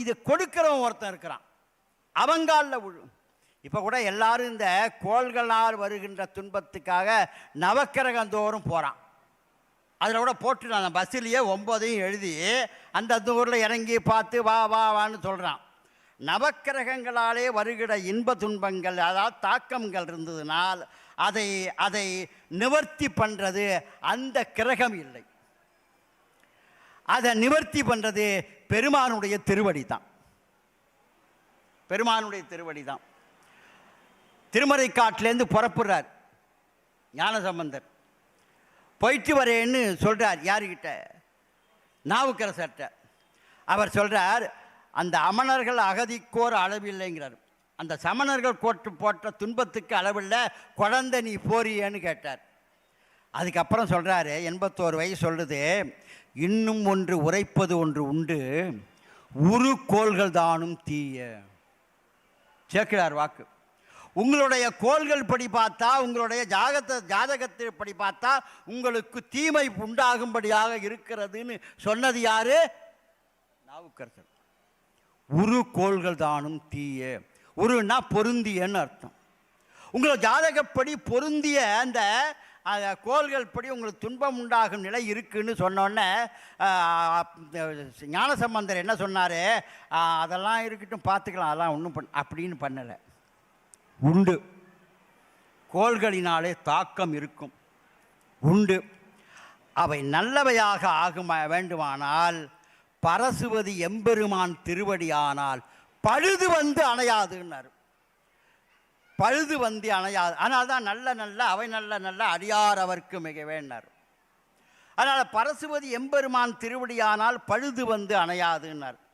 இது கொடுக்கிறவன் ஒருத்தன் இருக்கிறான். அவங்காலில் விழு இப்போ கூட எல்லாரும் இந்த கோள்களால் வருகின்ற துன்பத்துக்காக நவக்கிரகம் தோறும் போகிறான் அதில் கூட போட்டு அந்த பஸ்ஸிலேயே ஒம்போதையும் எழுதி அந்த ஊரில் இறங்கி பார்த்து வா வா வான்னு சொல்கிறான் நவக்கிரகங்களாலே வருகிற இன்ப துன்பங்கள் அதாவது தாக்கங்கள் இருந்ததுனால் அதை அதை நிவர்த்தி பண்ணுறது அந்த கிரகம் இல்லை. அதை நிவர்த்தி பண்ணுறது பெருமானுடைய திருவடி தான் பெருமானுடைய திருவடி தான் திருமறை காட்டிலேருந்து புறப்படுறார். ஞானசம்பந்தர். போயிட்டு வரேன்னு சொல்கிறார் யாருக்கிட்ட நாவுக்கரசர்கிட்ட. அவர் சொல்கிறார் அந்த அமணர்கள் அகதிக்கோர் அளவில்லைங்கிறார். அந்த சமணர்கள் கோட்டு போட்ட துன்பத்துக்கு அளவில்லை. குழந்தை நீ போறியேன்னு கேட்டார். அதுக்கப்புறம் சொல்கிறாரு எண்பத்தோரு வயசு சொல்கிறது இன்னும் ஒன்று உரைப்பது ஒன்று உண்டு உரு கோள்கள் தானும் தீய. சேர்க்கிறார் வாக்கு. உங்களுடைய கோள்கள் படி பார்த்தா உங்களுடைய ஜாகத்தை ஜாதகத்தை படி பார்த்தா உங்களுக்கு தீமை உண்டாகும்படியாக இருக்கிறதுன்னு சொன்னது யாரு? நாவுக்கரசர். உரு கோள்கள் தானும் தீய. உருன்னா பொருந்தியன்னு அர்த்தம். உங்களை ஜாதகப்படி பொருந்திய அந்த அந்த கோள்கள் படி உங்களுக்கு துன்பம் உண்டாகும் நிலை இருக்குன்னு சொன்னோடனே ஞானசம்பந்தர் என்ன சொன்னார்? அதெல்லாம் இருக்கட்டும் பார்த்துக்கலாம் அதெல்லாம் ஒன்றும் பண் அப்படின்னு பண்ணலை. உண்டு. கோள்களினாலே தாக்கம் இருக்கும். உண்டு. அவை நல்லவையாக ஆகும் வேண்டுமானால் பரசுவது எம்பெருமான் திருவடியானால் பழுது வந்து அணையாதுன்னாரு. பழுது வந்து அணையாது ஆனால் தான் நல்ல நல்ல அவை நல்ல நல்ல அடியார் அவர்க்கு மிகவேன்னார் அதனால் பரசுபதி எம்பெருமான் திருவடியானால் பழுது வந்து அணையாதுன்னார்.